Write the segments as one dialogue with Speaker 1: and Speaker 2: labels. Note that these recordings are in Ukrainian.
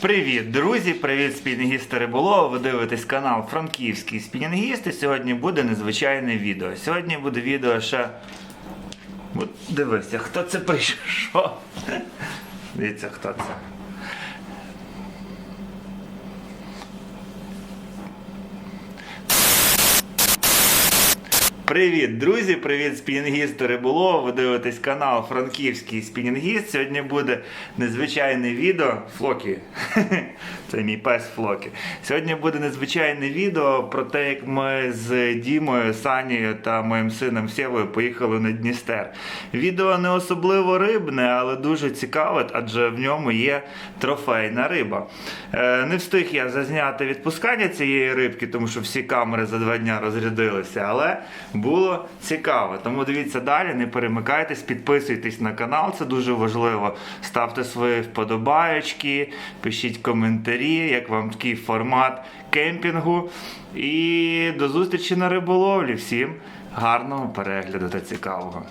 Speaker 1: Привіт, друзі! Привіт, спінгісти Риболова. Ви дивитесь канал Франківський Спінінгіст. Сьогодні буде незвичайне відео. Сьогодні буде відео ще. Дивися, хто це прийшов. Дивіться, хто це. Привіт, друзі! Привіт, спінінгісти Риболова. Ви дивитесь канал Франківський Спінінгіст. Сьогодні буде незвичайне відео. Флокі. Це мій пес Флокі. Сьогодні буде незвичайне відео про те, як ми з Дімою, Санією та моїм сином Сєвою поїхали на Дністер. Відео не особливо рибне, але дуже цікаве, адже в ньому є трофейна риба. Е, Не встиг я зазняти відпускання цієї рибки, тому що всі камери за два дня розрядилися, але було цікаво. Тому дивіться далі, не перемикайтесь, підписуйтесь на канал, це дуже важливо. Ставте свої вподобаєчки, пишіть коментарі, як вам такий формат кемпінгу. І до зустрічі на риболовлі. Всім гарного перегляду та цікавого.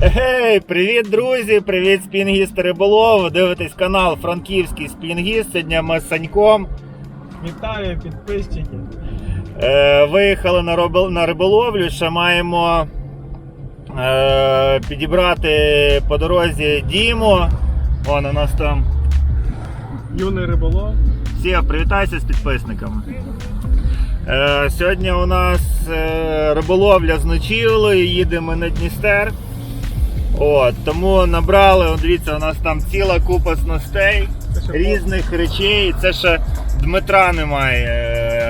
Speaker 1: Гей, привіт, друзі! Привіт, спінгіст риболов! Дивитесь канал Франківський спінгіст. Сьогодні ми з Саньком.
Speaker 2: Вітаю підписчики.
Speaker 1: Е, виїхали на, риболовлю, ще маємо е, підібрати по дорозі Діму. Вон у нас там.
Speaker 2: Юний риболов.
Speaker 1: Всі, привітайся з підписниками. Е, сьогодні у нас риболовля з ночівлею, їдемо на Дністер. От, тому набрали, от дивіться, у нас там ціла купа
Speaker 2: ще
Speaker 1: різних речей. Це ще Дмитра немає,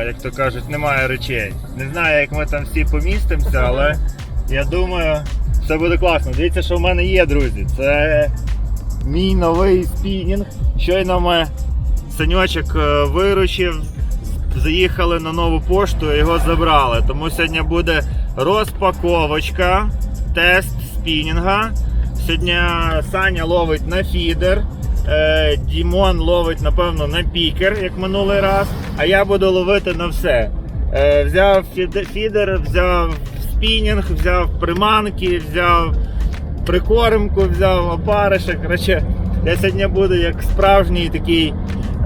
Speaker 1: як то кажуть, немає речей. Не знаю, як ми там всі помістимося, але я думаю, все буде класно. Дивіться, що в мене є, друзі. Це мій новий спінінг. Щойно ми саньочок е, виручив, заїхали на нову пошту і його забрали. Тому сьогодні буде розпаковочка, тест спінінга. Сьогодні Саня ловить на фідер. Е, Дімон ловить, напевно, на пікер, як минулий раз. А я буду ловити на все. Е, Взяв фідер, взяв спінінг, взяв приманки, взяв прикормку, взяв опаришек. Коротше, я сьогодні буду як справжній такий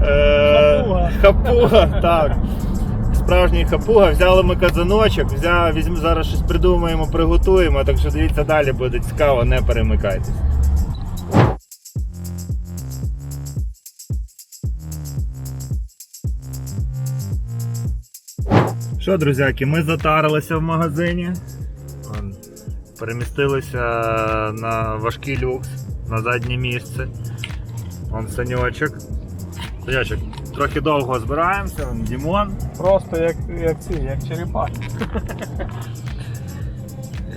Speaker 1: е,
Speaker 2: Хапуга.
Speaker 1: хапуга, так. Справжній хапуга, взяли ми казаночок, взяв, візьмемо зараз щось придумаємо, приготуємо, так що дивіться далі буде цікаво, не перемикайтесь. Що, друзяки, ми затарилися в магазині. Перемістилися на важкий люкс на заднє місце. Вон саньочок. Саньочок, трохи довго збираємося, вон Дімон.
Speaker 2: Просто як, як ці, як черепахи.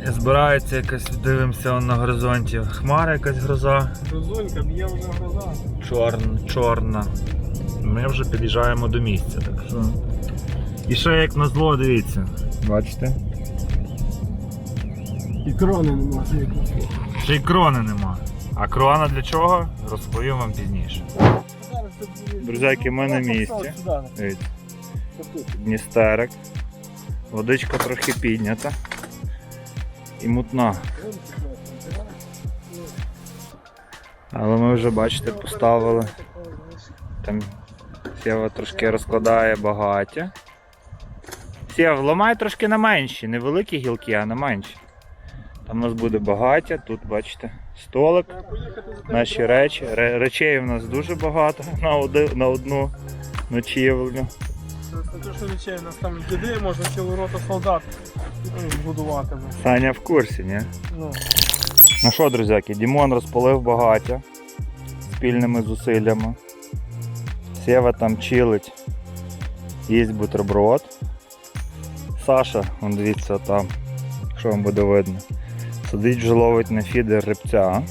Speaker 1: Збирається якась, дивимося на горизонті. Хмара якась гроза.
Speaker 2: Розунька б'є вже гроза.
Speaker 1: Чорн, чорна. Ми вже під'їжджаємо до місця. Так що. І ще як на зло, дивіться. Бачите?
Speaker 2: І крони нема.
Speaker 1: Ще й крони нема. А крона для чого? Розповім вам пізніше. Друзяки, ми на місці. Дивіться. Дністерик. Водичка трохи піднята. І мутна. Але ми вже, бачите, поставили. Там Сєва трошки розкладає багаття. Сєв, ламай трошки на менші, не великі гілки, а на менші. Там у нас буде багаття, тут бачите, столик, наші речі. Речей у нас дуже багато на, оди- на одну ночівлю.
Speaker 2: Це те, що речей, у нас там діди, можна цілу роту солдат ну, будувати.
Speaker 1: Саня в курсі, ні?
Speaker 2: Ну,
Speaker 1: Ну що, друзяки, Дімон розпалив багаття спільними зусиллями. Сєва там чилить, їсть бутерброд. Саша, вон дивіться там, що вам буде видно. Сидить вже ловить на фідер рибця.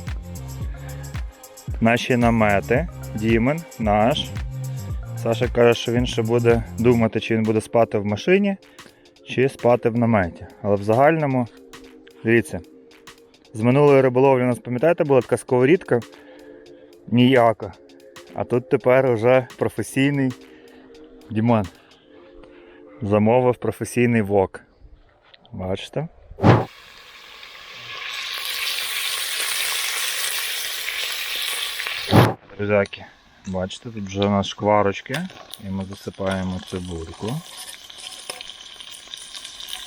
Speaker 1: Наші намети, Дімен, наш. Саша каже, що він ще буде думати, чи він буде спати в машині, чи спати в наметі. Але в загальному, дивіться, з минулої риболовлі у нас, пам'ятаєте, була така сковорідка ніяка. А тут тепер вже професійний Дімон. Замовив професійний вок. Бачите? Друзяки, Бачите, тут вже у нас шкварочки, і ми засипаємо цибульку.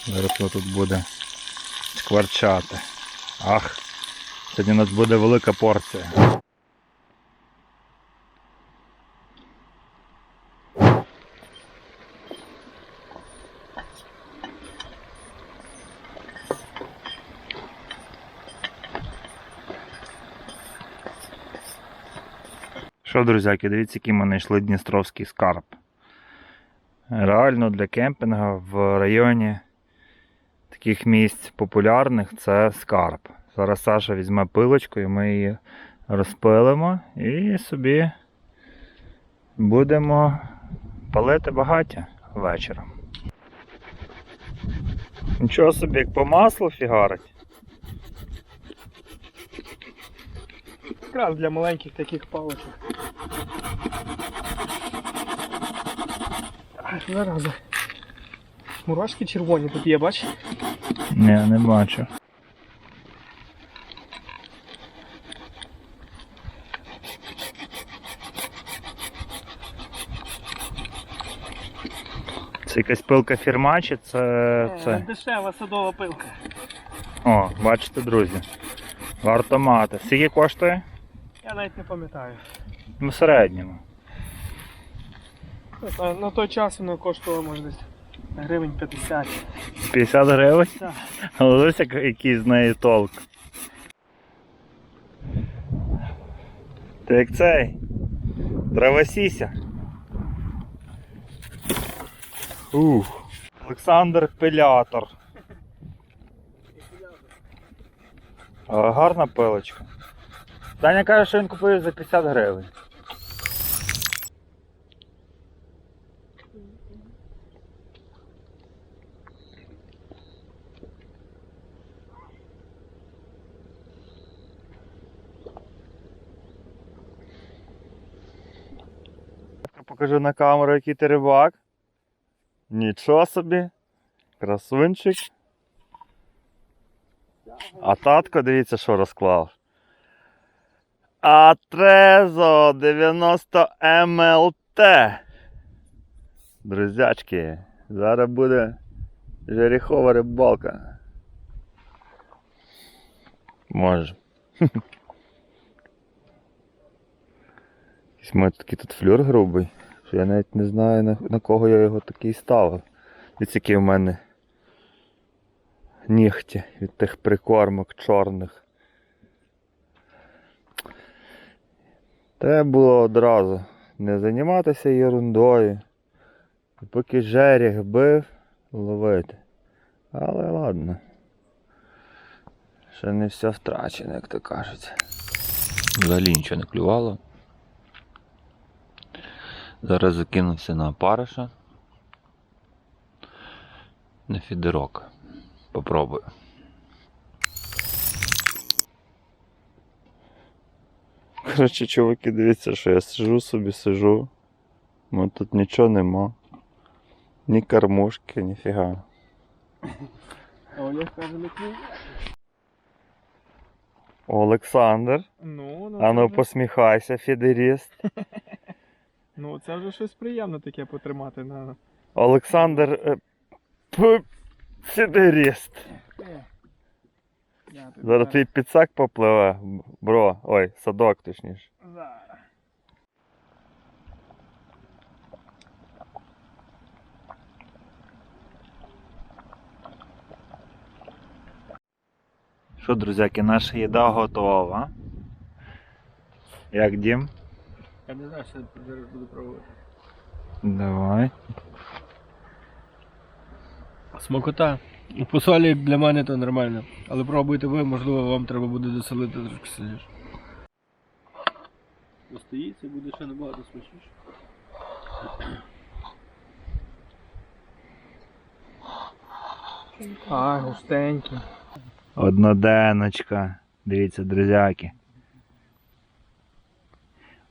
Speaker 1: Зараз воно тут буде шкварчати. Ах, сьогодні у нас буде велика порція. Що, друзяки, дивіться, який ми знайшли Дністровський скарб. Реально для кемпінгу в районі таких місць популярних це скарб. Зараз Саша візьме пилочку і ми її розпилимо і собі будемо палити багаття вечором. Нічого собі, як по маслу фігарить.
Speaker 2: Якраз для маленьких таких паличок. Зараза. Мурашки червоні тут є, бач?
Speaker 1: Ні, не бачу. Це якась пилка фірма чи це.
Speaker 2: Е,
Speaker 1: це...
Speaker 2: Дешева садова пилка.
Speaker 1: О, бачите, друзі. Варто мати. Скільки коштує?
Speaker 2: Я навіть не пам'ятаю.
Speaker 1: В середньому.
Speaker 2: На, на той час воно коштувало може десь гривень 50.
Speaker 1: 50 гривень?
Speaker 2: Так.
Speaker 1: Але ось як- який з неї толк. Ти як цей? Травосіся. Ух. Олександр Пилятор. Гарна пилочка. Даня каже, що він купив за 50 гривень. Покажу на камеру, який ти рибак. Нічого собі. Красунчик. А татко, дивіться, що розклав. Атрезо 90 МЛТ. Друзячки, зараз буде жерехова рибалка. Може. Якийсь мене такий тут флюр грубий, що я навіть не знаю на, на кого я його такий ставив. Дивіться, які в мене нігті від тих прикормок чорних. Треба було одразу не займатися ерундою. Поки жеріх бив, ловити. Але ладно. Ще не все втрачено, як то кажуть.
Speaker 3: Взагалі нічого не клювало. Зараз закинувся на париша. На фідерок. Попробую.
Speaker 1: Коротше, чуваки, дивіться, що я сижу собі, сижу. Ну тут нічого нема. Ні кормушки, ніфіга.
Speaker 2: Олег каже, не.
Speaker 1: Олександр.
Speaker 2: Ну, ну,
Speaker 1: А ну
Speaker 2: це вже-
Speaker 1: посміхайся, фідеріст.
Speaker 2: ну це вже щось приємне таке потримати на.
Speaker 1: Олександр. е, п- Фідеріст.
Speaker 2: Тобі
Speaker 1: Зараз твій підсак попливе, бро. Ой, садок точніше.
Speaker 2: Зараз.
Speaker 1: Що, друзяки, наша їда готова. Як дім?
Speaker 2: Я не знаю, що зараз буду пробувати.
Speaker 1: Давай.
Speaker 4: Смакота. По солі для мене то нормально. Але пробуйте ви, можливо, вам треба буде досолити трошки сильніше. Постоїться, буде ще набагато смачніше.
Speaker 2: А, густенький.
Speaker 1: Одноденочка. Дивіться, друзяки.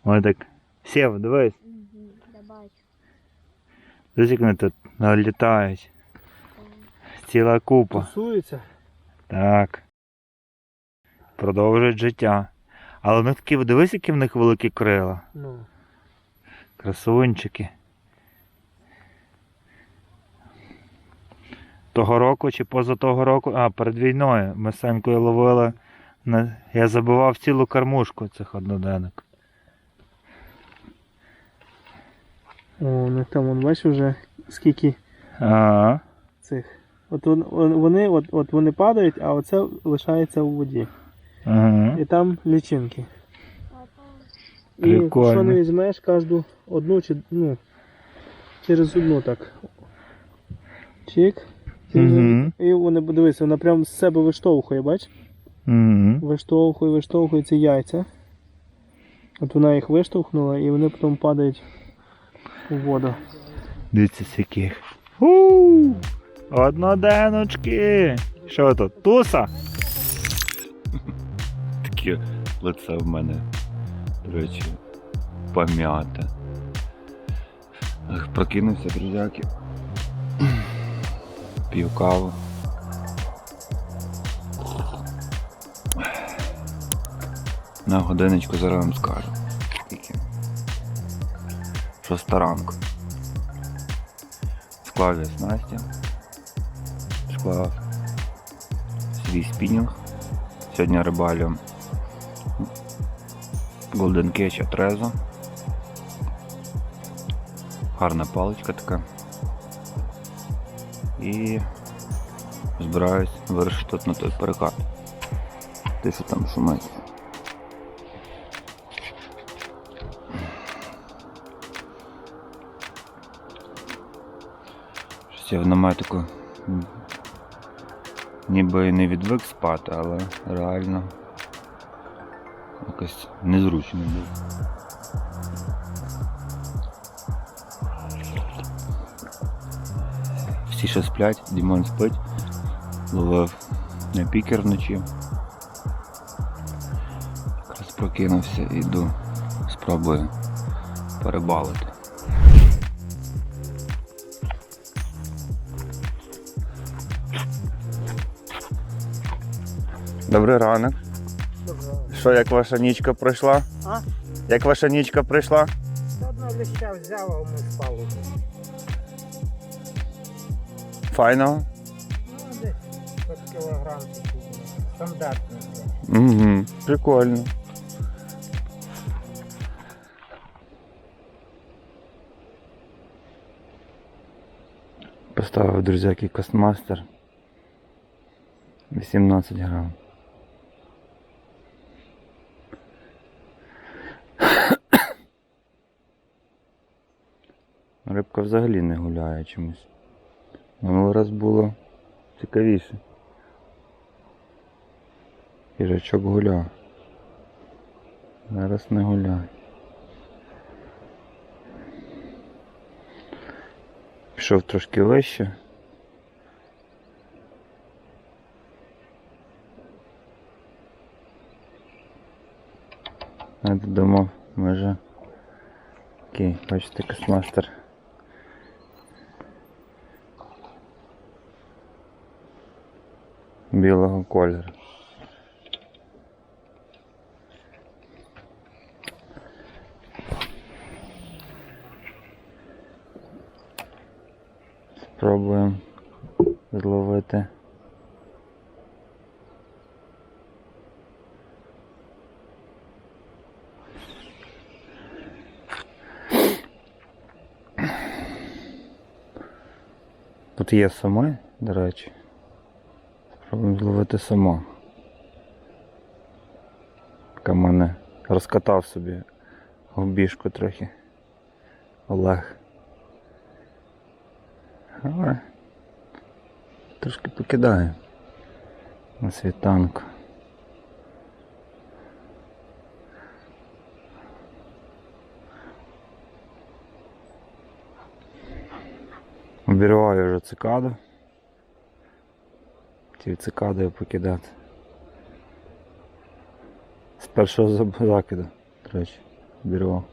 Speaker 1: Ось так. Сів, дивись. Як вони тут налітають. Ціла купа.
Speaker 2: Тусується.
Speaker 1: Так. Продовжують життя. Але в них такі, дивись, які в них великі крила.
Speaker 2: Ну.
Speaker 5: Красунчики. Того року чи поза того року, а перед війною ми з Санькою ловили. На... Я забивав цілу кормушку цих одноденок.
Speaker 2: О, у них там, вон, бачиш, вже скільки
Speaker 5: Ага.
Speaker 2: цих. От вон- вон- вони, от, от вони падають, а оце лишається у воді.
Speaker 5: Ага.
Speaker 2: І там лічинки. І що не візьмеш, кожну одну чи ну, через одну так. Чик.
Speaker 5: Мгм.
Speaker 2: І вони, дивись, вона прям з себе виштовхує, бач?
Speaker 5: Угу.
Speaker 2: Виштовхує, виштовхує ці яйця. От вона їх виштовхнула і вони потім падають у воду.
Speaker 5: Дивіться скільки. Одноденочки. Що тут? Туса?
Speaker 1: Таке лице в мене, до речі, пом'яте. Прокинувся, друзяки. П'ю каву. На годиночку зараз вам скажу. Шоста ранку. Склав я снасті. Склав свій спінінг. Сьогодні рибалю Golden Catch Атрезо. Гарна паличка така. І збираюсь вирішити на той перекат. Те, що там шумить. Щось я в наметику м, ніби не відвик спати, але реально якось незручно було. Всі ще сплять, Дімон спить, ловив на пікер вночі. Якраз прокинувся йду, спробую перебалити. Добрий ранок. Що, як ваша нічка пройшла?
Speaker 2: А?
Speaker 1: Як ваша нічка пройшла?
Speaker 2: Одна леща взяла, ми спали.
Speaker 1: Файного?
Speaker 2: Ну, десь 5 кілограм стандартно.
Speaker 1: Угу. Прикольно. Поставив друзяки Костмастер 18 грам. Рибка взагалі не гуляє чомусь. Минулий раз було цікавіше. Їжачок гуляв. Зараз не гуляє. Пішов трошки вище. Я думав, може. Окей, бачите, космастер. Білого кольору. Спробуємо зловити. Тут є саме, до речі. Спробуємо зловити само. Яка мене розкатав собі губішку трохи. Олег. Але трошки покидаю на світанку. Обірваю вже цикаду. Ті цикадою покидати. З першого закиду, до речі, обірвав.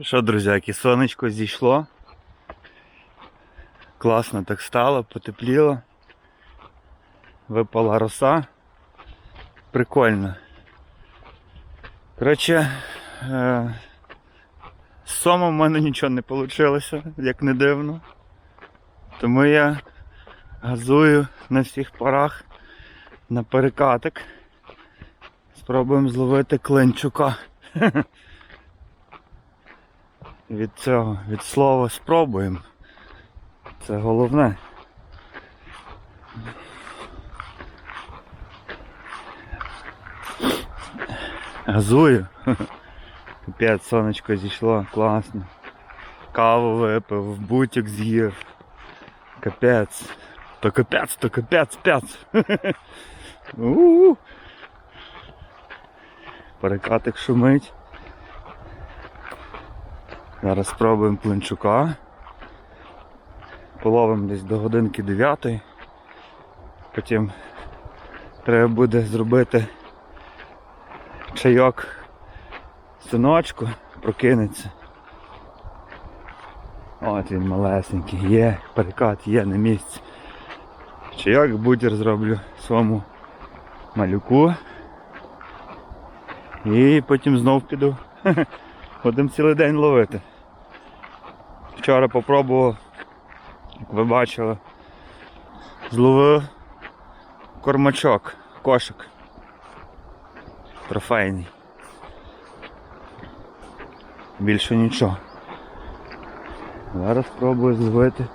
Speaker 1: Що, друзяки, сонечко зійшло. Класно так стало, потепліло. Випала роса. Прикольно. Коротше, е, з сомом в мене нічого не вийшло, як не дивно. Тому я газую на всіх парах на перекатик. Спробуємо зловити клинчука. Від цього, від слова спробуємо. Це головне. Газую. Капець, сонечко зійшло, класно. Каву випив, бутик з'їв. Капець. То капець, то капець, пець. У-у-у. Перекатик шумить. Зараз спробуємо плинчука. Половимо десь до годинки 9. Потім треба буде зробити чайок синочку, прокинеться. От він малесенький, є, перекат є на місці. Чайок бутер зроблю своєму малюку. І потім знов піду. Будемо цілий день ловити. Вчора попробував, як ви бачили, зловив кормачок, кошик. Трофейний. Більше нічого. Зараз спробую зловити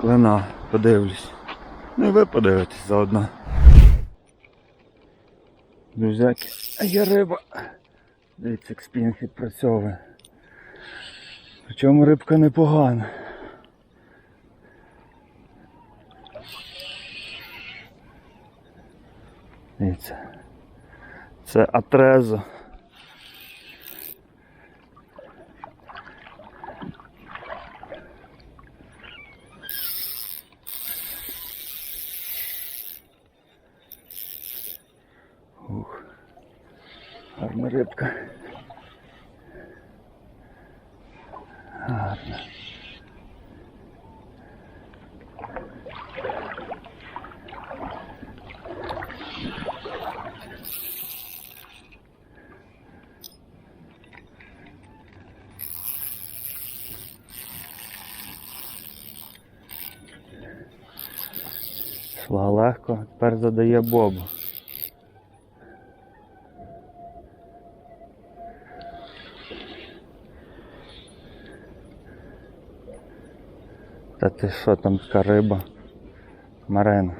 Speaker 1: клина, подивлюсь. Ну і ви подивитесь заодно. Друзяки, а є риба. Дивіться, як спінг відпрацьовує. Причому рибка непогана. Дивіться. Це атрезо. Ух. Гарна рибка. Гарна. Шла легко, тепер задає бобу. Та ти що там така риба? Марена.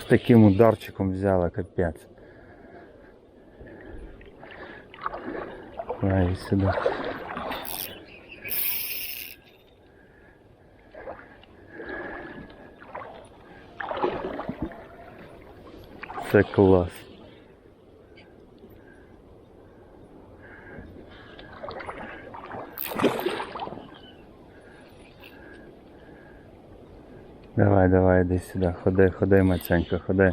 Speaker 1: З таким ударчиком взяла капець. Давай сюди. Це клас. Давай, давай, іди сюди, ходи, ходи, Маценька, ходи.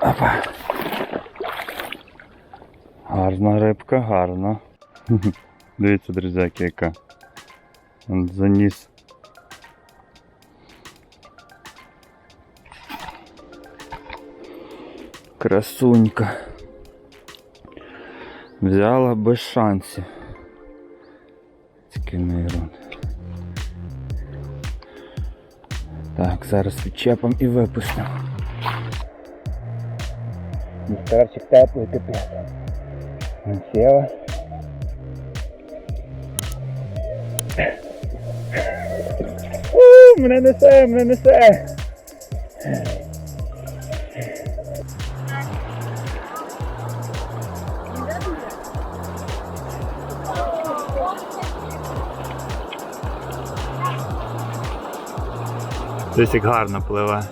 Speaker 1: Опа. Гарна рибка, гарна. Дивіться, друзяки, яка. Он заніс. Красунька. Взяла без шансів. Такий нейрон. Так, зараз відчепом і випустимо. Вівторчик теплий капець. Села. У, мене несе, мене несе. Десь як гарно пливе.